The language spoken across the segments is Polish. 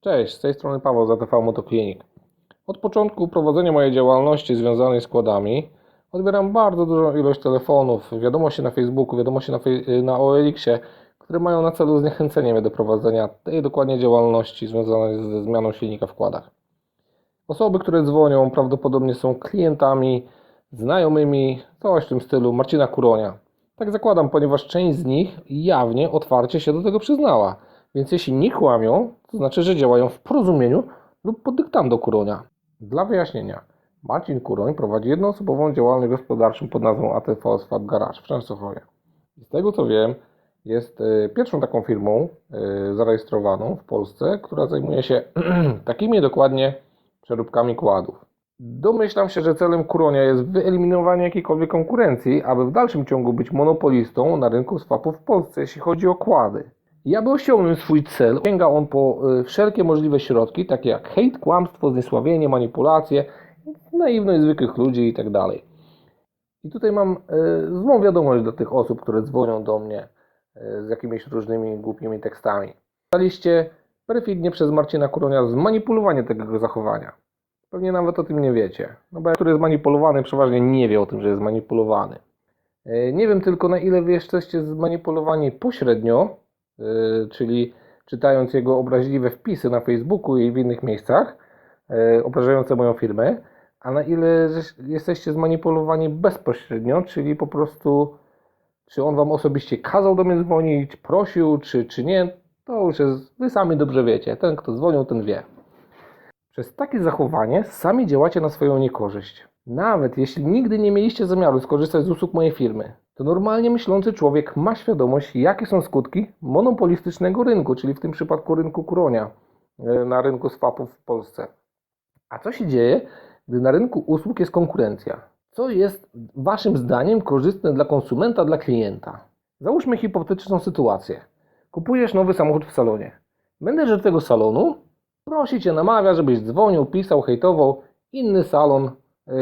Cześć, z tej strony Paweł z ATV Motoclinic. Od początku prowadzenia mojej działalności związanej z kładami odbieram bardzo dużą ilość telefonów, wiadomości na Facebooku, wiadomości na, na OLX-ie, które mają na celu zniechęcenie mnie do prowadzenia tej dokładnie działalności związanej ze zmianą silnika w kładach. Osoby, które dzwonią, prawdopodobnie są klientami, znajomymi, coś w tym stylu Marcina Kuronia. Tak zakładam, ponieważ część z nich jawnie, otwarcie się do tego przyznała. Więc jeśli nie kłamią, to znaczy, że działają w porozumieniu lub pod dyktando Kuronia. Dla wyjaśnienia, Marcin Kuroń prowadzi jednoosobową działalność gospodarczą pod nazwą ATV Swap Garage w Częstochowie. I z tego co wiem, jest e, pierwszą taką firmą e, zarejestrowaną w Polsce, która zajmuje się takimi dokładnie przeróbkami kładów. Domyślam się, że celem Kuronia jest wyeliminowanie jakiejkolwiek konkurencji, aby w dalszym ciągu być monopolistą na rynku swapów w Polsce, jeśli chodzi o kłady. I aby osiągnąć swój cel, sięga on po y, wszelkie możliwe środki, takie jak hejt, kłamstwo, zniesławienie, manipulacje, naiwność zwykłych ludzi itd. I tutaj mam y, złą wiadomość do tych osób, które dzwonią do mnie y, z jakimiś różnymi głupimi tekstami. Zostaliście perfidnie przez Marcina Kuronia zmanipulowanie tego zachowania. Pewnie nawet o tym nie wiecie. No bo który jest manipulowany, przeważnie nie wie o tym, że jest manipulowany. Nie wiem tylko na ile wy jesteście zmanipulowani pośrednio, czyli czytając jego obraźliwe wpisy na Facebooku i w innych miejscach, e, obrażające moją firmę, a na ile jesteście zmanipulowani bezpośrednio, czyli po prostu czy on wam osobiście kazał do mnie dzwonić, prosił, czy, czy nie, to już jest, wy sami dobrze wiecie. Ten, kto dzwonił, ten wie. Przez takie zachowanie sami działacie na swoją niekorzyść. Nawet jeśli nigdy nie mieliście zamiaru skorzystać z usług mojej firmy, to normalnie myślący człowiek ma świadomość, jakie są skutki monopolistycznego rynku, czyli w tym przypadku rynku kuronia e, na rynku swapów w Polsce. A co się dzieje, gdy na rynku usług jest konkurencja? Co jest Waszym zdaniem korzystne dla konsumenta, dla klienta? Załóżmy hipotetyczną sytuację. Kupujesz nowy samochód w salonie. Menedżer tego salonu prosi Cię, namawia, żebyś dzwonił, pisał, hejtował inny salon,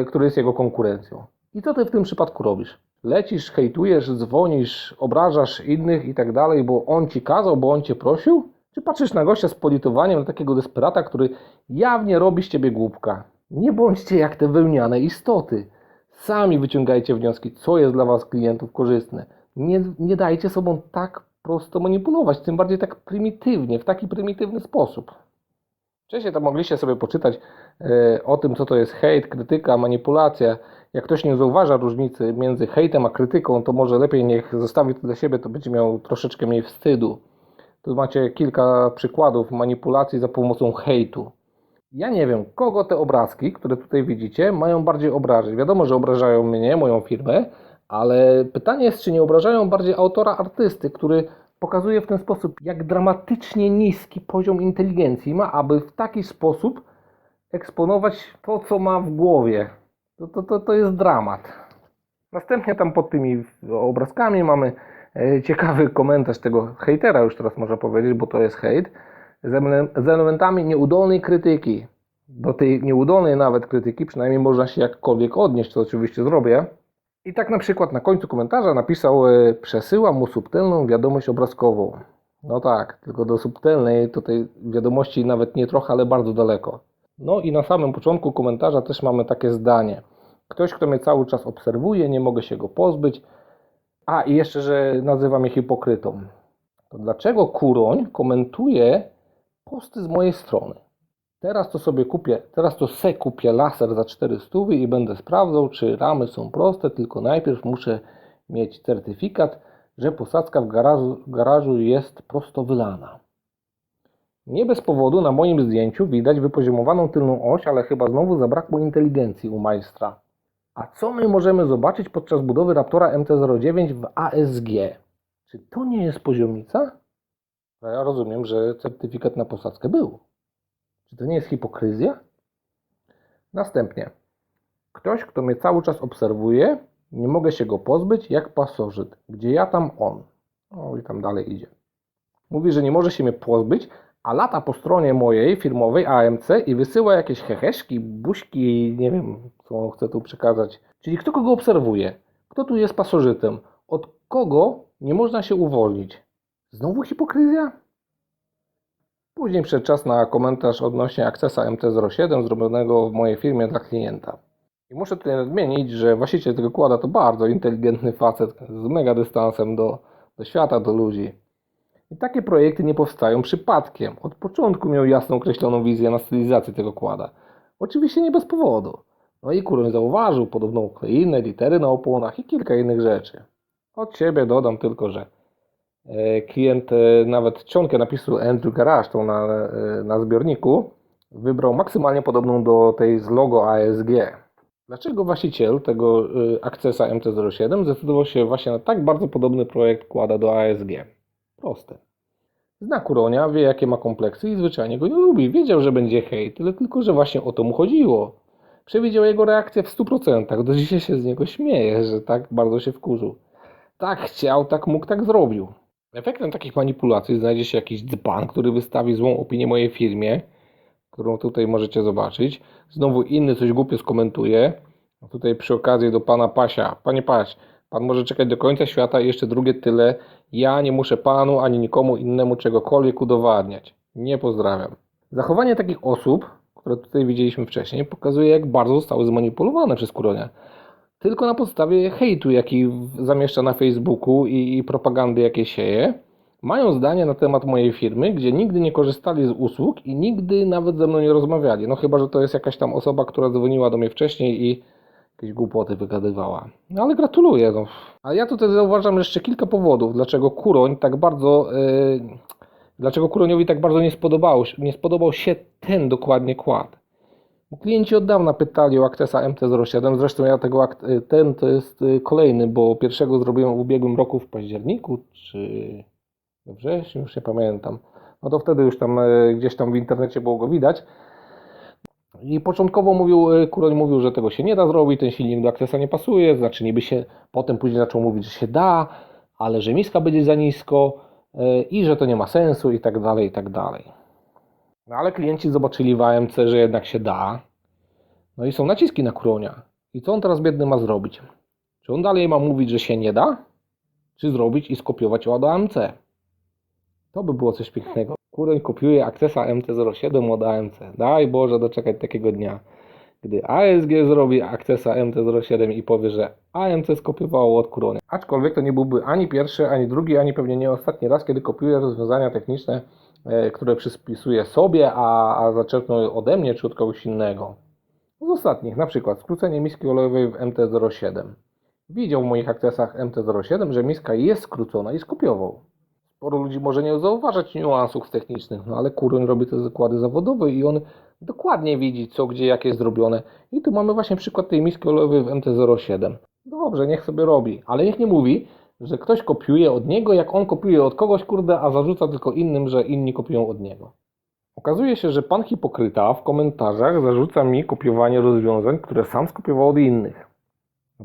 y, który jest jego konkurencją. I co Ty w tym przypadku robisz? Lecisz, hejtujesz, dzwonisz, obrażasz innych i tak dalej, bo on Ci kazał, bo on Cię prosił? Czy patrzysz na gościa z politowaniem, na takiego desperata, który jawnie robi z Ciebie głupka? Nie bądźcie jak te wełniane istoty. Sami wyciągajcie wnioski, co jest dla Was klientów korzystne. Nie, nie dajcie sobą tak prosto manipulować, tym bardziej tak prymitywnie, w taki prymitywny sposób. Wcześniej tam mogliście sobie poczytać e, o tym, co to jest hejt, krytyka, manipulacja. Jak ktoś nie zauważa różnicy między hejtem a krytyką, to może lepiej niech zostawi to dla siebie, to będzie miał troszeczkę mniej wstydu. Tu macie kilka przykładów manipulacji za pomocą hejtu. Ja nie wiem, kogo te obrazki, które tutaj widzicie, mają bardziej obrażać. Wiadomo, że obrażają mnie, moją firmę, ale pytanie jest, czy nie obrażają bardziej autora artysty, który pokazuje w ten sposób, jak dramatycznie niski poziom inteligencji ma, aby w taki sposób eksponować to, co ma w głowie. To, to, to, to jest dramat. Następnie tam pod tymi obrazkami mamy e, ciekawy komentarz tego hejtera, już teraz można powiedzieć, bo to jest hejt, z ele- z elementami nieudolnej krytyki. Do tej nieudolnej nawet krytyki przynajmniej można się jakkolwiek odnieść, co oczywiście zrobię. I tak na przykład na końcu komentarza napisał e, przesyłam mu subtelną wiadomość obrazkową. No tak, tylko do subtelnej tutaj wiadomości nawet nie trochę, ale bardzo daleko. No i na samym początku komentarza też mamy takie zdanie. Ktoś, kto mnie cały czas obserwuje, nie mogę się go pozbyć. A i jeszcze, że nazywa mnie hipokrytą. To dlaczego Kuroń komentuje posty z mojej strony? Teraz to sobie kupię, teraz to se kupię laser za 400 i będę sprawdzał, czy ramy są proste, tylko najpierw muszę mieć certyfikat, że posadzka w garażu, garażu jest prosto wylana. Nie bez powodu na moim zdjęciu widać wypoziomowaną tylną oś, ale chyba znowu zabrakło inteligencji u majstra. A co my możemy zobaczyć podczas budowy Raptora MT-09 w ASG? Czy to nie jest poziomnica? No Ja rozumiem, że certyfikat na posadzkę był. Czy to nie jest hipokryzja? Następnie. Ktoś, kto mnie cały czas obserwuje, nie mogę się go pozbyć, jak pasożyt. Gdzie ja, tam on. O, i tam dalej idzie. Mówi, że nie może się mnie pozbyć, a lata po stronie mojej firmowej AMC i wysyła jakieś heheszki, buźki, nie wiem, co on chce tu przekazać. Czyli kto kogo obserwuje? Kto tu jest pasożytem? Od kogo nie można się uwolnić? Znowu hipokryzja? Później przyszedł czas na komentarz odnośnie Accessa MT-07 zrobionego w mojej firmie dla klienta. I muszę tutaj nadmienić, że właściciel tego kłada to bardzo inteligentny facet z mega dystansem do, do świata, do ludzi. I takie projekty nie powstają przypadkiem. Od początku miał jasno określoną wizję na stylizację tego kłada. Oczywiście nie bez powodu. No i Kuroń zauważył podobną kleinę, litery na opłonach i kilka innych rzeczy. Od siebie dodam tylko, że klient e, nawet czcionkę napisu Andrew Garage, tą na, e, na zbiorniku, wybrał maksymalnie podobną do tej z logo ASG. Dlaczego właściciel tego y, Accessa MT-07 zdecydował się właśnie na tak bardzo podobny projekt kłada do ASG? Proste. Zna Kuronia, wie jakie ma kompleksy i zwyczajnie go nie lubi. Wiedział, że będzie hejt, tyle tylko, że właśnie o to mu chodziło. Przewidział jego reakcję w 100%. Do dzisiaj się z niego śmieje, że tak bardzo się wkurzył. Tak chciał, tak mógł, tak zrobił. Efektem takich manipulacji znajdzie się jakiś dzban, który wystawi złą opinię mojej firmie, którą tutaj możecie zobaczyć. Znowu inny coś głupio skomentuje. A Tutaj przy okazji do pana Pasia. Panie Paś, pan może czekać do końca świata i jeszcze drugie tyle. Ja nie muszę panu ani nikomu innemu czegokolwiek udowadniać. Nie pozdrawiam. Zachowanie takich osób, które tutaj widzieliśmy wcześniej, pokazuje jak bardzo zostały zmanipulowane przez Kuronia. Tylko na podstawie hejtu, jaki zamieszcza na Facebooku i, i propagandy, jakie sieje, mają zdanie na temat mojej firmy, gdzie nigdy nie korzystali z usług i nigdy nawet ze mną nie rozmawiali. No chyba, że to jest jakaś tam osoba, która dzwoniła do mnie wcześniej i jakieś głupoty wygadywała. No ale gratuluję. No. A ja tutaj zauważam jeszcze kilka powodów, dlaczego Kuroń tak bardzo... Yy, dlaczego Kuroniowi tak bardzo nie, nie spodobał się ten dokładnie kład. Klienci od dawna pytali o Accessa MT-07, zresztą ja tego, y, ten to jest y, kolejny, bo pierwszego zrobiłem w ubiegłym roku w październiku, czy wrześniu, już nie pamiętam. No to wtedy już tam y, gdzieś tam w internecie było go widać. I początkowo mówił, Kuroń mówił, że tego się nie da zrobić, ten silnik do Accessa nie pasuje, znaczy niby się, potem później zaczął mówić, że się da, ale że miska będzie za nisko i że to nie ma sensu i tak dalej, i tak dalej. No ale klienci zobaczyli w AMC, że jednak się da. No i są naciski na Kuronia. I co on teraz biedny ma zrobić? Czy on dalej ma mówić, że się nie da? Czy zrobić i skopiować od AMC? To by było coś pięknego. Kuroń kopiuje Accessa MT-07 od AMC. Daj Boże doczekać takiego dnia, gdy ASG zrobi Accessa MT-07 i powie, że AMC skopiowało od Kuronia. Aczkolwiek to nie byłby ani pierwszy, ani drugi, ani pewnie nie ostatni raz, kiedy kopiuje rozwiązania techniczne, które przyspisuje sobie, a, a zaczerpnął ode mnie czy od kogoś innego. Z ostatnich, na przykład skrócenie miski olejowej w MT-07. Widział w moich akcesach MT-07, że miska jest skrócona i skopiował. Sporo ludzi może nie zauważać niuansów technicznych, no ale Kuroń robi te zakłady zawodowe i on dokładnie widzi co, gdzie, jak jest zrobione. I tu mamy właśnie przykład tej miski olejowej w MT-07. Dobrze, niech sobie robi, ale niech nie mówi, że ktoś kopiuje od niego, jak on kopiuje od kogoś, kurde, a zarzuca tylko innym, że inni kopiują od niego. Okazuje się, że pan hipokryta w komentarzach zarzuca mi kopiowanie rozwiązań, które sam skopiował od innych.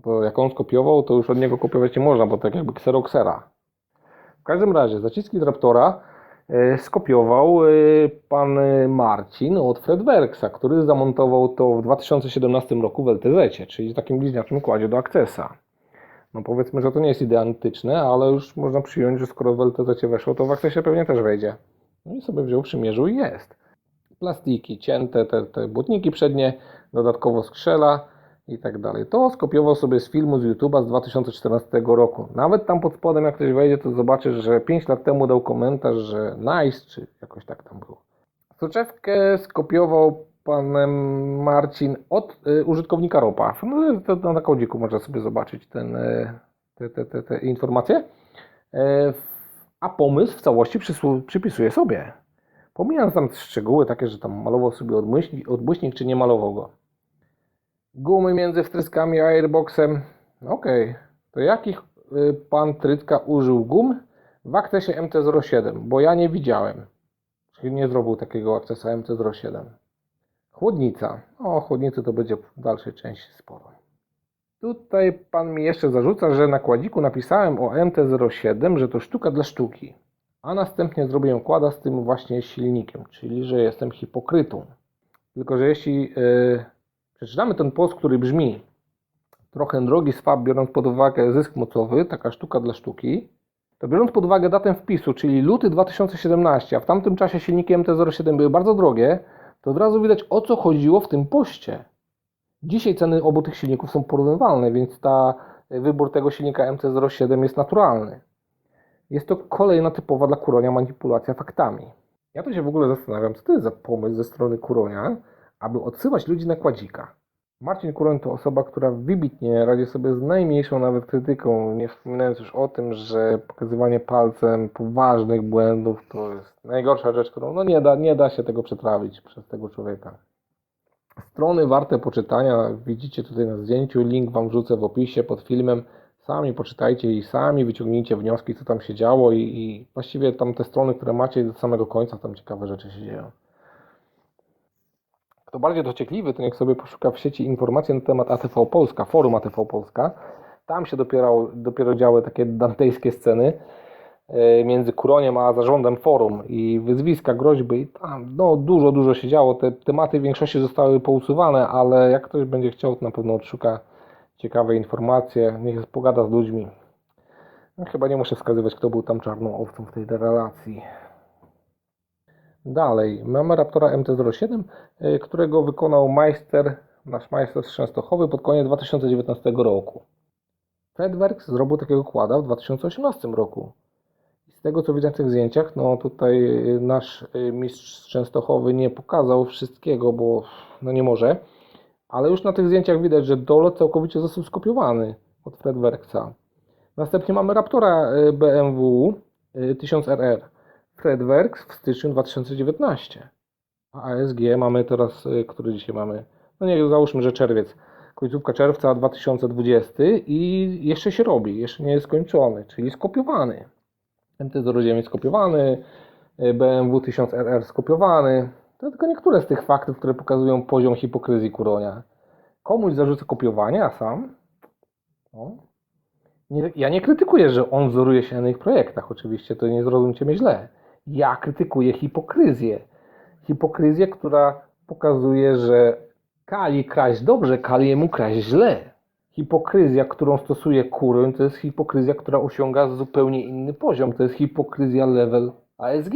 No jak on skopiował, to już od niego kopiować nie można, bo tak jakby kseroksera. W każdym razie, zaciski Raptora e, skopiował e, pan Marcin od Fredwerksa, który zamontował to w 2017 roku w LTZ, czyli takim bliźniaczym kładzie do Accessa. No powiedzmy, że to nie jest identyczne, ale już można przyjąć, że skoro w LTZ weszło, to w Accessie pewnie też wejdzie. No i sobie wziął, przymierzył i jest. Plastiki cięte, te, te błotniki przednie, dodatkowo skrzela i tak dalej. To skopiował sobie z filmu z YouTube'a z 2014 roku. Nawet tam pod spodem, jak ktoś wejdzie, to zobaczysz, że 5 lat temu dał komentarz, że nice, czy jakoś tak tam było. Soczewkę skopiował pan em, Marcin od y, użytkownika ROPA. No, na kodziku można sobie zobaczyć ten, y, te, te, te, te informacje. E, a pomysł w całości przypisuje sobie. Pomijając tam szczegóły takie, że tam malował sobie odbłyśnik, odbłyśnik czy nie malował go. Gumy między wtryskami a airboxem. Okej, to jakich y, pan Trytka użył gum w akcesie MT-07? Bo ja nie widziałem. Czyli nie zrobił takiego akcesa MT-07. Chłodnica. O, chłodnicy to będzie w dalszej części sporo. Tutaj pan mi jeszcze zarzuca, że na kładziku napisałem o MT-07, że to sztuka dla sztuki. A następnie zrobiłem kłada z tym właśnie silnikiem, czyli że jestem hipokrytą. Tylko, że jeśli yy, przeczytamy ten post, który brzmi trochę drogi swap, biorąc pod uwagę zysk mocowy, taka sztuka dla sztuki, to biorąc pod uwagę datę wpisu, czyli luty 2017, a w tamtym czasie silniki MT-07 były bardzo drogie, to od razu widać o co chodziło w tym poście. Dzisiaj ceny obu tych silników są porównywalne, więc ta, wybór tego silnika MT-07 jest naturalny. Jest to kolejna typowa dla Kuronia manipulacja faktami. Ja to się w ogóle zastanawiam, co to jest za pomysł ze strony Kuronia, aby odsyłać ludzi na kładzika. Marcin Kuroń to osoba, która wybitnie radzi sobie z najmniejszą nawet krytyką, nie wspominając już o tym, że pokazywanie palcem poważnych błędów to jest najgorsza rzecz, którą no nie, da, nie da się tego przetrawić przez tego człowieka. Strony warte poczytania widzicie tutaj na zdjęciu, link Wam wrzucę w opisie pod filmem. Sami poczytajcie i sami wyciągnijcie wnioski, co tam się działo i, i właściwie tam te strony, które macie do samego końca, tam ciekawe rzeczy się dzieją. Kto bardziej dociekliwy, to niech sobie poszuka w sieci informacji na temat ATV Polska, forum ATV Polska. Tam się dopiero, dopiero działy takie dantejskie sceny e, między Kuroniem a zarządem forum i wyzwiska, groźby i tam no, dużo, dużo się działo. Te tematy w większości zostały pousuwane, ale jak ktoś będzie chciał, to na pewno odszuka ciekawe informacje, niech pogada z ludźmi. No, chyba nie muszę wskazywać, kto był tam czarną owcą w tej relacji. Dalej, mamy Raptora MT-07, y, którego wykonał majster, nasz majster z Częstochowy pod koniec 2019 roku. Fedworks zrobił takiego kłada w 2018 roku. Z tego co widzę w tych zdjęciach, no tutaj y, nasz y, mistrz Częstochowy nie pokazał wszystkiego, bo no nie może, ale już na tych zdjęciach widać, że dolot całkowicie został skopiowany od Fredwerksa. Następnie mamy Raptora BMW y, 1000RR. Fredworks w styczniu 2019. A ASG mamy teraz, y, który dzisiaj mamy? No nie, załóżmy, że czerwiec. Końcówka czerwca 2020 i jeszcze się robi, jeszcze nie jest skończony, czyli skopiowany. MT-09 skopiowany, y, BMW 1000RR skopiowany. To tylko niektóre z tych faktów, które pokazują poziom hipokryzji Kuronia. Komuś zarzuca kopiowanie, a sam? No. Nie, ja nie krytykuję, że on wzoruje się na ich projektach, oczywiście, to nie zrozumcie mnie źle. Ja krytykuję hipokryzję. Hipokryzję, która pokazuje, że Kali kraść dobrze, Kaliemu kraść źle. Hipokryzja, którą stosuje Kuroń, to jest hipokryzja, która osiąga zupełnie inny poziom. To jest hipokryzja level ASG.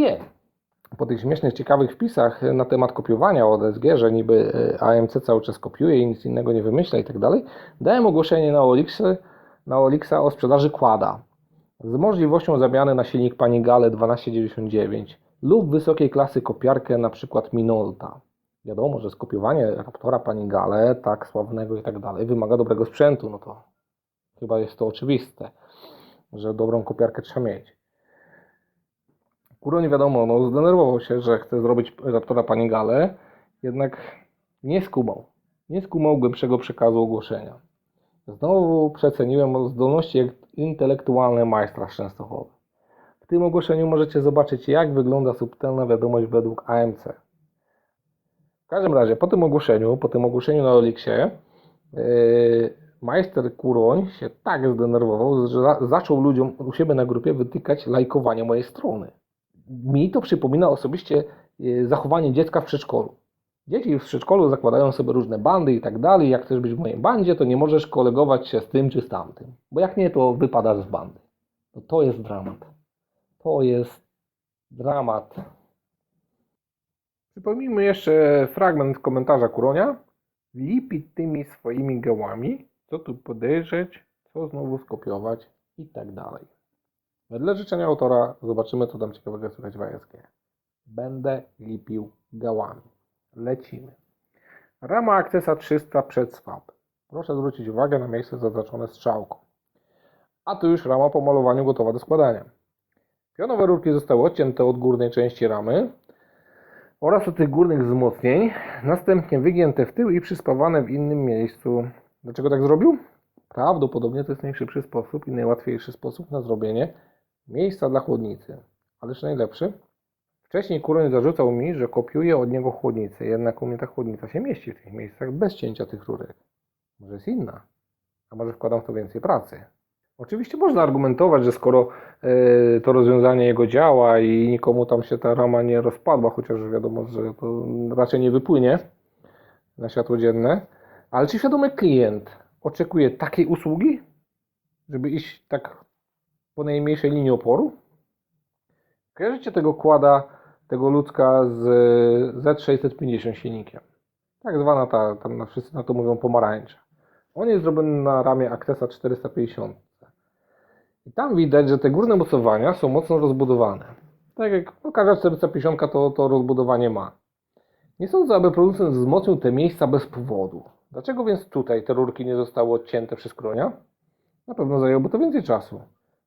Po tych śmiesznych, ciekawych wpisach na temat kopiowania od ASG, że niby e, AMC cały czas kopiuje i nic innego nie wymyśla i tak dalej, dałem ogłoszenie na Olixa, na Olixa o sprzedaży kłada z możliwością zamiany na silnik Panigale 1299 lub wysokiej klasy kopiarkę np. Minolta. Wiadomo, że skopiowanie Raptora Panigale, tak sławnego i tak dalej, wymaga dobrego sprzętu, no to chyba jest to oczywiste, że dobrą kopiarkę trzeba mieć. Kuro nie wiadomo, no zdenerwował się, że chce zrobić Raptora Panigale, jednak nie skumał. Nie skumał głębszego przekazu ogłoszenia. Znowu przeceniłem zdolności intelektualne majstra Częstochowy. W tym ogłoszeniu możecie zobaczyć, jak wygląda subtelna wiadomość według AMC. W każdym razie, po tym ogłoszeniu, po tym ogłoszeniu na Elixie, yy, majster Kuroń się tak zdenerwował, że za, zaczął ludziom u siebie na grupie wytykać lajkowanie mojej strony. Mi to przypomina osobiście yy, zachowanie dziecka w przedszkolu. Dzieci w przedszkolu zakładają sobie różne bandy i tak dalej. Jak chcesz być w mojej bandzie, to nie możesz kolegować się z tym czy z tamtym. Bo jak nie, to wypadasz z bandy. No to jest dramat. To jest dramat. Przypomnijmy jeszcze fragment komentarza Kuronia. Lipi tymi swoimi gałami, co tu podejrzeć, co znowu skopiować i tak dalej. Wedle życzenia autora zobaczymy, co tam ciekawego słychać w ASG. Będę lipił gałami. Lecimy. Rama akcesa 300 przed swap. Proszę zwrócić uwagę na miejsce zaznaczone strzałką. A tu już rama po malowaniu gotowa do składania. Pionowe rurki zostały odcięte od górnej części ramy oraz od tych górnych wzmocnień, następnie wygięte w tył i przyspawane w innym miejscu. Dlaczego tak zrobił? Prawdopodobnie to jest najszybszy sposób i najłatwiejszy sposób na zrobienie miejsca dla chłodnicy. Ależ najlepszy. Wcześniej Kuroń zarzucał mi, że kopiuję od niego chłodnicę, jednak u mnie ta chłodnica się mieści w tych miejscach bez cięcia tych rurek. Może jest inna, a może wkładam w to więcej pracy. Oczywiście można argumentować, że skoro e, to rozwiązanie jego działa i nikomu tam się ta rama nie rozpadła, chociaż wiadomo, że to raczej nie wypłynie na światło dzienne, ale czy świadomy klient oczekuje takiej usługi, żeby iść tak po najmniejszej linii oporu. Kojarzycie tego kłada, tego ludzka z Z650 silnikiem. Tak zwana ta, tam na wszyscy na to mówią pomarańcza. On jest zrobiony na ramię Accessa 450. I tam widać, że te górne mocowania są mocno rozbudowane. Tak jak no, każda 450 to, to rozbudowanie ma. Nie sądzę, aby producent wzmocnił te miejsca bez powodu. Dlaczego więc tutaj te rurki nie zostały odcięte przez kronia? Na pewno zajęłoby to więcej czasu.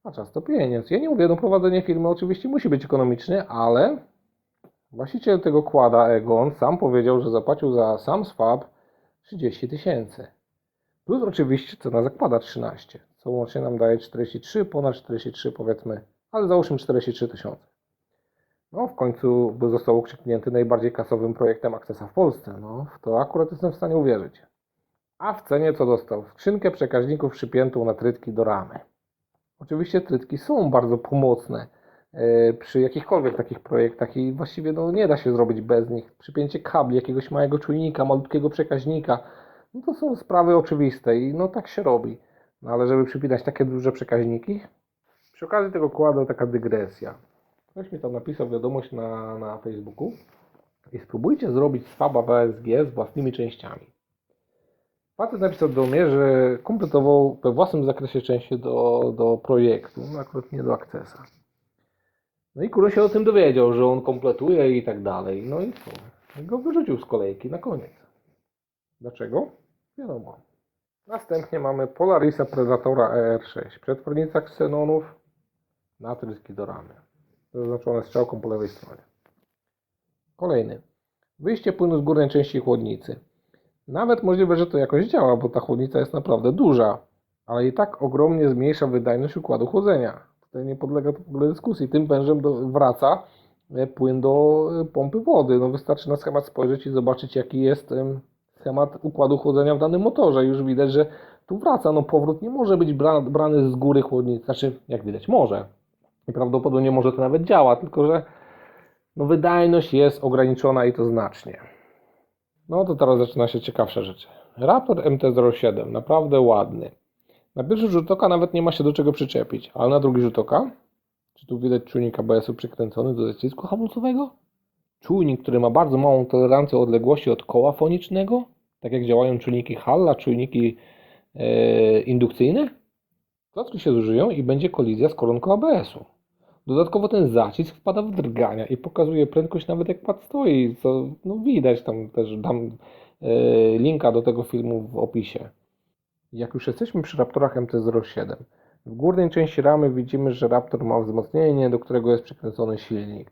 A czas to pieniądz. Ja nie mówię, no prowadzenie firmy oczywiście musi być ekonomiczne, ale właściciel tego kłada Egon sam powiedział, że zapłacił za sam swap 30 tysięcy. Plus oczywiście cena zakłada 13, co łącznie nam daje 43, ponad 43 powiedzmy, ale załóżmy 43 tysiące. No w końcu został ukrzyknięty najbardziej kasowym projektem Accessa w Polsce. No w to akurat jestem w stanie uwierzyć. A w cenie co dostał? Skrzynkę przekaźników przypiętą na trytki do ramy. Oczywiście trytki są bardzo pomocne przy jakichkolwiek takich projektach i właściwie no, nie da się zrobić bez nich. Przypięcie kabli, jakiegoś małego czujnika, malutkiego przekaźnika, no to są sprawy oczywiste i no tak się robi. No ale żeby przypinać takie duże przekaźniki, przy okazji tego kłada taka dygresja. Ktoś mi tam napisał wiadomość na, na Facebooku i spróbujcie zrobić swaba WSG z własnymi częściami. Facet napisał do mnie, że kompletował we własnym zakresie części do, do projektu, no akurat nie do Accessa. No i Kuro się o tym dowiedział, że on kompletuje i tak dalej. No i co? I go wyrzucił z kolejki na koniec. Dlaczego? Wiadomo. Następnie mamy Polarisa Predatora ER6. Przetwornica ksenonów na tryski do ramy. Zaznaczone strzałką po lewej stronie. Kolejny. Wyjście płynu z górnej części chłodnicy. Nawet możliwe, że to jakoś działa, bo ta chłodnica jest naprawdę duża, ale i tak ogromnie zmniejsza wydajność układu chłodzenia. Tutaj nie podlega to w ogóle dyskusji. Tym wężem do, wraca e, płyn do e, pompy wody. No wystarczy na schemat spojrzeć i zobaczyć, jaki jest em, schemat układu chłodzenia w danym motorze. Już widać, że tu wraca. No powrót nie może być bra, brany z góry chłodnicy. Znaczy, jak widać, może. I prawdopodobnie może to nawet działa, tylko że no, wydajność jest ograniczona i to znacznie. No to teraz zaczyna się ciekawsze rzeczy. Raptor MT-07, naprawdę ładny. Na pierwszy rzut oka nawet nie ma się do czego przyczepić, ale na drugi rzut oka, czy tu widać czujnik ABS-u przykręcony do zacisku hamulcowego? Czujnik, który ma bardzo małą tolerancję odległości od koła fonicznego, tak jak działają czujniki Halla, czujniki e, indukcyjne? Klocki się zużyją i będzie kolizja z koronką ABS-u. Dodatkowo ten zacisk wpada w drgania i pokazuje prędkość nawet jak pad stoi, co no widać tam też dam e, linka do tego filmu w opisie. Jak już jesteśmy przy Raptorach MT-07, w górnej części ramy widzimy, że Raptor ma wzmocnienie, do którego jest przykręcony silnik.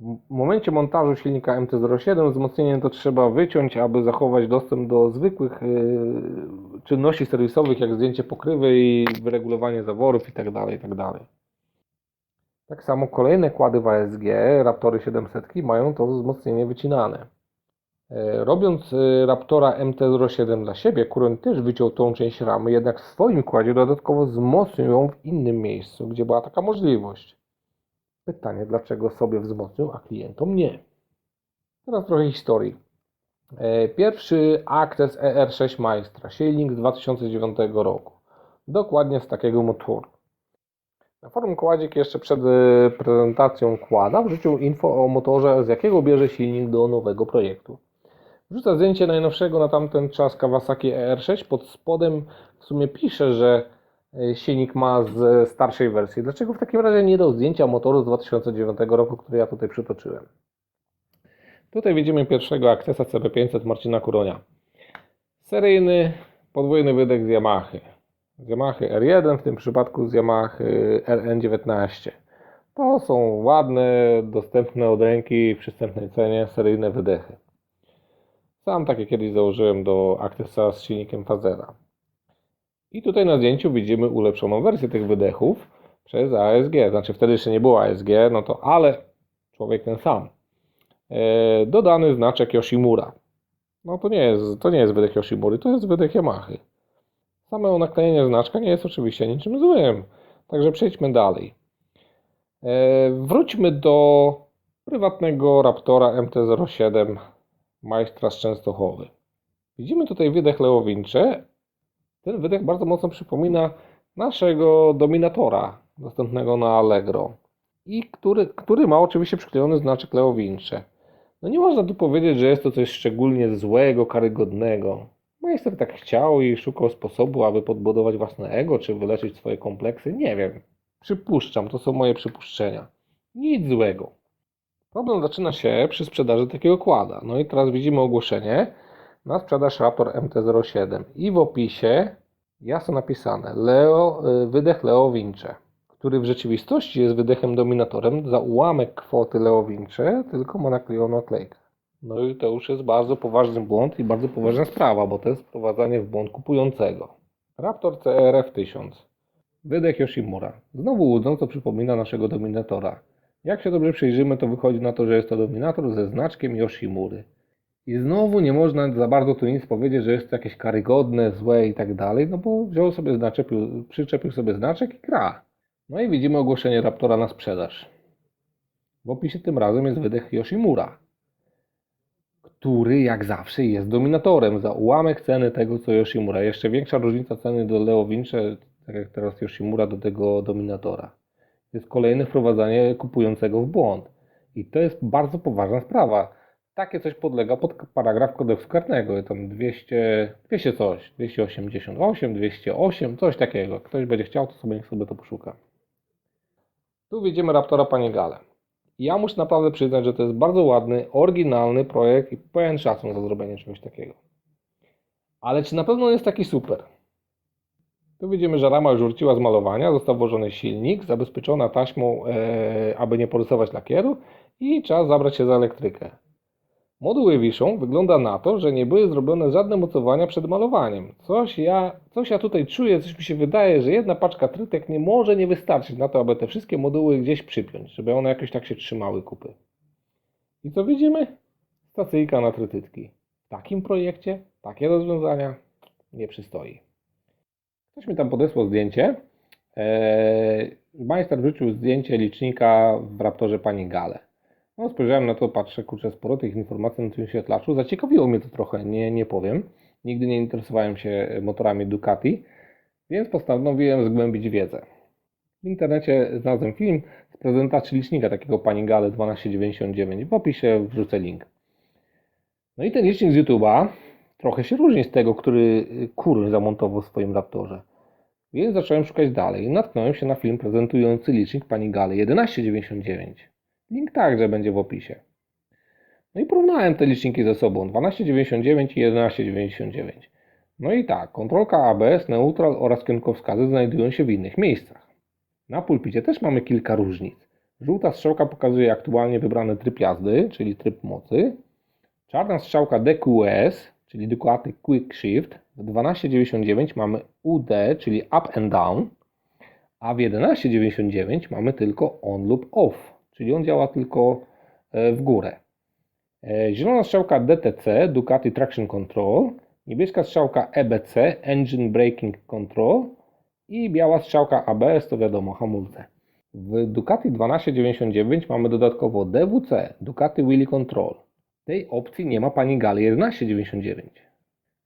W momencie montażu silnika MT-07 wzmocnienie to trzeba wyciąć, aby zachować dostęp do zwykłych e, czynności serwisowych, jak zdjęcie pokrywy i wyregulowanie zaworów itd. itd. Tak samo kolejne kłady w ASG, Raptory 700 mają to wzmocnienie wycinane. E, Robiąc e, Raptora MT-07 dla siebie, Kuron też wyciął tą część ramy, jednak w swoim kładzie dodatkowo wzmocnił ją w innym miejscu, gdzie była taka możliwość. Pytanie, dlaczego sobie wzmocnił, a klientom nie? Teraz trochę historii. E, Pierwszy Access ER6 Maestra, silnik z 2009 roku. Dokładnie z takiego motoru. Na forum Kładzik jeszcze przed prezentacją kłada wrzucił info o motorze, z jakiego bierze silnik do nowego projektu. Wrzuca zdjęcie najnowszego na tamten czas Kawasaki ER6. Pod spodem w sumie pisze, że e, silnik ma z starszej wersji. Dlaczego w takim razie nie dał zdjęcia motoru z 2009 roku, który ja tutaj przytoczyłem? Tutaj widzimy pierwszego Accessa CB500 Marcina Kuronia. Seryjny, podwójny wydech z Yamahy. Z Yamaha R1, w tym przypadku z Yamaha RN19. To są ładne, dostępne od ręki w przystępnej cenie seryjne wydechy. Sam takie kiedyś założyłem do Accessa z silnikiem Fazera. I tutaj na zdjęciu widzimy ulepszoną wersję tych wydechów przez ASG. Znaczy wtedy jeszcze nie było ASG, no to ale człowiek ten sam. E, dodany znaczek Yoshimura. No to nie jest, to nie jest wydech Yoshimury, to jest wydech Yamahy. Same naklejenie znaczka nie jest oczywiście niczym złym. Także przejdźmy dalej. E, wróćmy do prywatnego Raptora MT-07 Majstra z Częstochowy. Widzimy tutaj wydech Leowincze. Ten wydech bardzo mocno przypomina naszego dominatora dostępnego na Allegro i który, który ma oczywiście przyklejony znaczek Leo Vinci. No nie można tu powiedzieć, że jest to coś szczególnie złego, karygodnego. Majster tak chciał i szukał sposobu, aby podbudować własne ego, czy wyleczyć swoje kompleksy. Nie wiem. Przypuszczam, to są moje przypuszczenia. Nic złego. Problem zaczyna się przy sprzedaży takiego kłada. No i teraz widzimy ogłoszenie na sprzedaż Raptor MT-07 i w opisie jasno napisane Leo, y, wydech Leo Vinci, który w rzeczywistości jest wydechem dominatorem za ułamek kwoty Leo Vinci, tylko ma naklejoną naklejkę. No i to już jest bardzo poważny błąd i bardzo poważna sprawa, bo to jest wprowadzanie w błąd kupującego. Raptor CRF 1000. Wydech Yoshimura. Znowu łudząco przypomina naszego dominatora. Jak się dobrze przyjrzymy, to wychodzi na to, że jest to dominator ze znaczkiem Yoshimury. I znowu nie można za bardzo tu nic powiedzieć, że jest to jakieś karygodne, złe i tak dalej, no bo wziął sobie znaczepił, przyczepił sobie znaczek i gra. No i widzimy ogłoszenie Raptora na sprzedaż. W opisie tym razem jest wydech Yoshimura, który jak zawsze jest dominatorem za ułamek ceny tego co Yoshimura. Jeszcze większa różnica ceny do Leo Vinci, tak jak teraz Yoshimura do tego dominatora. Jest kolejne wprowadzanie kupującego w błąd. I to jest bardzo poważna sprawa. Takie coś podlega pod paragraf kodeksu karnego. Tam 200, 200 coś, 288, 208, coś takiego. Ktoś będzie chciał, to sobie niech sobie to poszuka. Tu widzimy Raptora Panigale. I Ja muszę naprawdę przyznać, że to jest bardzo ładny, oryginalny projekt i pełen szacun za zrobienie czegoś takiego. Ale czy na pewno jest taki super? Tu widzimy, że rama już wróciła z malowania, został włożony silnik, zabezpieczona taśmą, e, aby nie porysować lakieru i czas zabrać się za elektrykę. Moduły wiszą, wygląda na to, że nie były zrobione żadne mocowania przed malowaniem. Coś ja, coś ja tutaj czuję, coś mi się wydaje, że jedna paczka trytek nie może nie wystarczyć na to, aby te wszystkie moduły gdzieś przypiąć, żeby one jakoś tak się trzymały kupy. I co widzimy? Stacyjka na trytytki. W takim projekcie, takie rozwiązania nie przystoi. Ktoś mi tam podesłał zdjęcie. Eee, Majster wrzucił zdjęcie licznika w Raptorze Pani Gale. No, spojrzałem na to, patrzę, kurczę, sporo tych informacji na tym wyświetlaczu. Zaciekawiło mnie to trochę, nie, nie powiem. Nigdy nie interesowałem się motorami Ducati, więc postanowiłem zgłębić wiedzę. W internecie znalazłem film z prezentacji licznika takiego Panigale 1299. W opisie wrzucę link. No i ten licznik z YouTube'a trochę się różni z tego, który Kurun zamontował w swoim Raptorze. Więc zacząłem szukać dalej i natknąłem się na film prezentujący licznik Panigale 1199. Link także będzie w opisie. No i porównałem te liczniki ze sobą 1299 i 1199. No i tak, kontrolka ABS, neutral oraz kierunkowskazy znajdują się w innych miejscach. Na pulpicie też mamy kilka różnic. Żółta strzałka pokazuje aktualnie wybrany tryb jazdy, czyli tryb mocy. Czarna strzałka DQS, czyli Ducati Quick Shift. W 1299 mamy UD, czyli Up and Down, a w 1199 mamy tylko On lub Off, czyli on działa tylko e, w górę. E, Zielona strzałka DTC, Ducati Traction Control, niebieska strzałka EBC, Engine Braking Control i biała strzałka ABS, to wiadomo, hamulce. W Ducati 1299 mamy dodatkowo DWC, Ducati Wheelie Control. Tej opcji nie ma pani Gali 1199.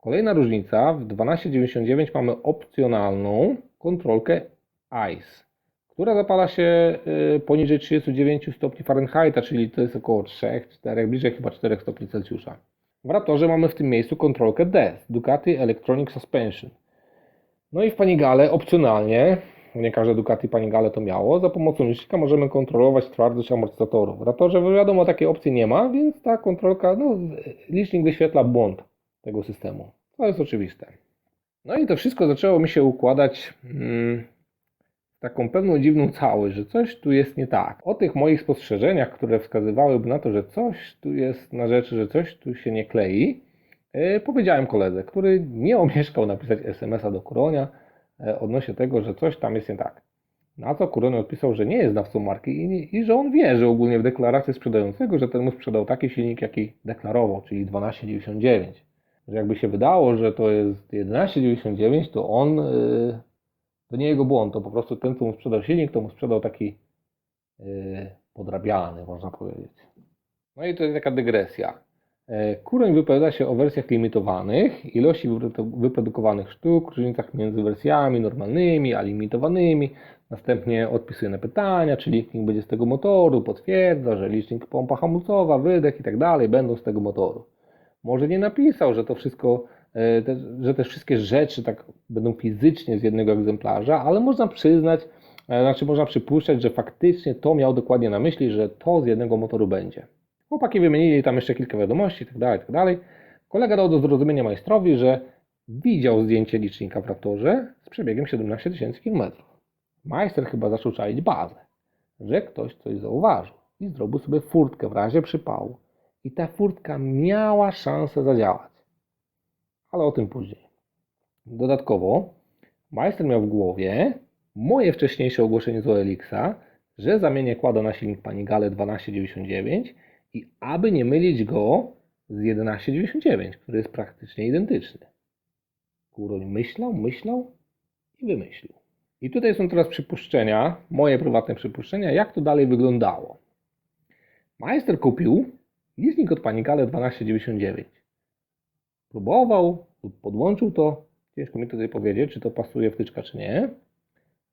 Kolejna różnica, w 1299 mamy opcjonalną kontrolkę ICE, która zapala się y, poniżej 39 stopni Fahrenheita, czyli to jest około 3, 4, bliżej chyba 4 stopni Celsjusza. W Raptorze mamy w tym miejscu kontrolkę D, Ducati Electronic Suspension. No i w Panigale opcjonalnie, nie każde Ducati Panigale to miało, za pomocą licznika możemy kontrolować twardość amortyzatorów. W Raptorze wiadomo takiej opcji nie ma, więc ta kontrolka, no licznik wyświetla błąd tego systemu. To jest oczywiste. No i to wszystko zaczęło mi się układać mm, w taką pewną dziwną całość, że coś tu jest nie tak. O tych moich spostrzeżeniach, które wskazywałyby na to, że coś tu jest na rzeczy, że coś tu się nie klei, yy, powiedziałem koledze, który nie omieszkał napisać SMS-a do Kuronia yy, odnośnie tego, że coś tam jest nie tak. Na co Kuroń odpisał, że nie jest znawcą marki i, i że on wie, że ogólnie w deklaracji sprzedającego, że ten mu sprzedał taki silnik, jaki deklarował, czyli 1299 że jakby się wydało, że to jest 11,99, to on, yy, to nie jego błąd, to po prostu ten, co mu sprzedał silnik, to mu sprzedał taki yy, podrabiany, można powiedzieć. No i to jest taka dygresja. E, Kuroń wypowiada się o wersjach limitowanych, ilości wyprodu- wyprodukowanych sztuk, różnicach między wersjami normalnymi a limitowanymi. Następnie odpisuje na pytania, czy licznik będzie z tego motoru, potwierdza, że licznik pompa hamulcowa, wydech i tak dalej będą z tego motoru. Może nie napisał, że to wszystko, e, że te wszystkie rzeczy tak będą fizycznie z jednego egzemplarza, ale można przyznać, e, znaczy można przypuszczać, że faktycznie to miał dokładnie na myśli, że to z jednego motoru będzie. Chłopaki wymienili tam jeszcze kilka wiadomości itd., itd. Kolega dał do zrozumienia majstrowi, że widział zdjęcie licznika w Raptorze z przebiegiem 17 tysięcy km. Majster chyba zaczął czaić bazę, że ktoś coś zauważył i zrobił sobie furtkę w razie przypału. I ta furtka miała szansę zadziałać. Ale o tym później. Dodatkowo, majster miał w głowie moje wcześniejsze ogłoszenie z OLX-a, że zamienię kłada na silnik Panigale 1299 i aby nie mylić go z 1199, który jest praktycznie identyczny. Kuroń myślał, myślał i wymyślił. I tutaj są teraz przypuszczenia, moje prywatne przypuszczenia, jak to dalej wyglądało. Majster kupił licznik od Panigale 1299. Próbował lub podłączył to, ciężko mi tutaj powiedzieć, czy to pasuje wtyczka, czy nie.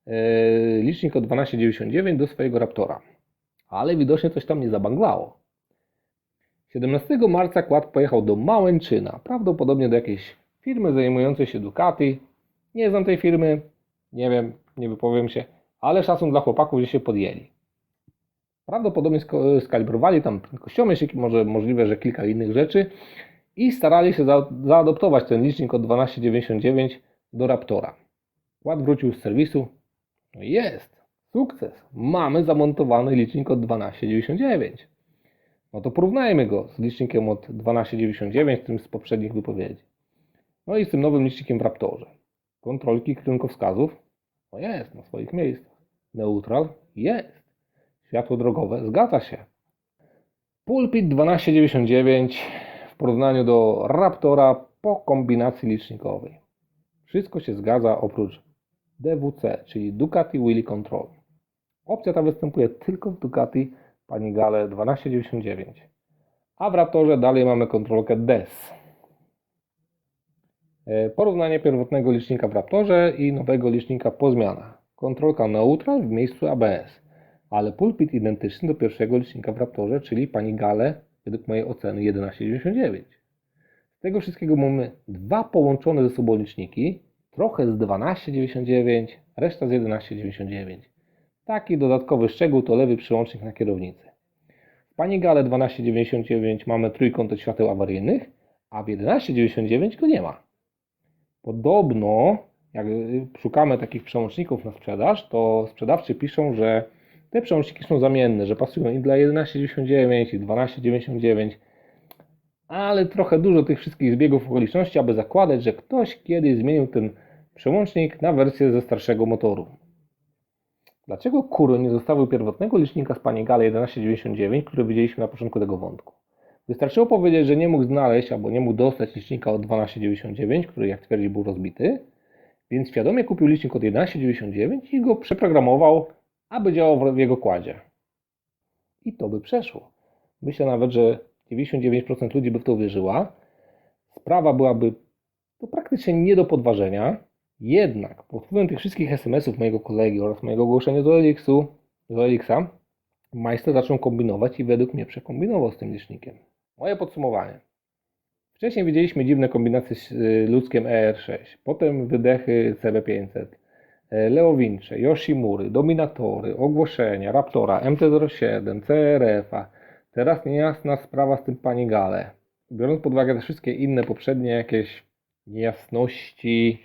Yy, licznik od 1299 do swojego Raptora. Ale widocznie coś tam nie zabanglało. 17 marca kład pojechał do Małęczyna, prawdopodobnie do jakiejś firmy zajmującej się Ducati. Nie znam tej firmy, nie wiem, nie wypowiem się, ale szacun dla chłopaków, że się podjęli. Prawdopodobnie skalibrowali tam kościomierzyki, może możliwe, że kilka innych rzeczy i starali się za- zaadoptować ten licznik od 1299 do Raptora. Kład wrócił z serwisu. No jest, sukces. Mamy zamontowany licznik od 1299. No to porównajmy go z licznikiem od 1299, tym z poprzednich wypowiedzi. No i z tym nowym licznikiem w Raptorze. Kontrolki kierunkowskazów, no jest, na swoich miejscach. Neutral, jest. Światło drogowe, zgadza się. Pulpit 1299 w porównaniu do Raptora po kombinacji licznikowej. Wszystko się zgadza oprócz DWC, czyli Ducati Wheelie Control. Opcja ta występuje tylko w Ducati Panigale 1299. A w Raptorze dalej mamy kontrolkę DES. E, Porównanie pierwotnego licznika w Raptorze i nowego licznika po zmianach. Kontrolka neutral w miejscu ABS, ale pulpit identyczny do pierwszego licznika w Raptorze, czyli Panigale według mojej oceny 1199. Z tego wszystkiego mamy dwa połączone ze sobą liczniki, trochę z 1299, reszta z 1199. Taki dodatkowy szczegół to lewy przełącznik na kierownicy. W Panigale 1299 mamy trójkąt od świateł awaryjnych, a w 1199 go nie ma. Podobno, jak szukamy takich przełączników na sprzedaż, to sprzedawcy piszą, że te przełączniki są zamienne, że pasują i dla 1199 i 1299, ale trochę dużo tych wszystkich zbiegów okoliczności, aby zakładać, że ktoś kiedyś zmienił ten przełącznik na wersję ze starszego motoru. Dlaczego Kuro nie zostawił pierwotnego licznika z Panigale 1199, który widzieliśmy na początku tego wątku? Wystarczyło powiedzieć, że nie mógł znaleźć albo nie mógł dostać licznika od 1299, który jak twierdzi był rozbity, więc świadomie kupił licznik od 1199 i go przeprogramował, aby działał w jego kładzie. I to by przeszło. Myślę nawet, że 99% ludzi by w to uwierzyła. Sprawa byłaby to praktycznie nie do podważenia. Jednak pod wpływem tych wszystkich SMS-ów mojego kolegi oraz mojego ogłoszenia z OLX-u, z OLX-a, majster zaczął kombinować i według mnie przekombinował z tym licznikiem. Moje podsumowanie. Wcześniej widzieliśmy dziwne kombinacje z y, ludzkiem ER6, potem wydechy CB500, e, Leowincze, Yoshimury, Dominatory, ogłoszenia, Raptora, MT-07, CRF-a, teraz niejasna sprawa z tym Panigale. Biorąc pod uwagę te wszystkie inne poprzednie jakieś niejasności,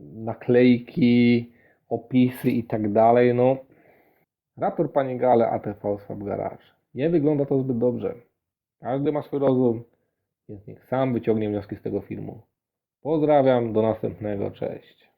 naklejki, opisy i tak dalej, no Raptor Panigale ATV Swap Garage. Nie wygląda to zbyt dobrze. Każdy ma swój rozum, więc niech sam wyciągnie wnioski z tego filmu. Pozdrawiam, do następnego, cześć.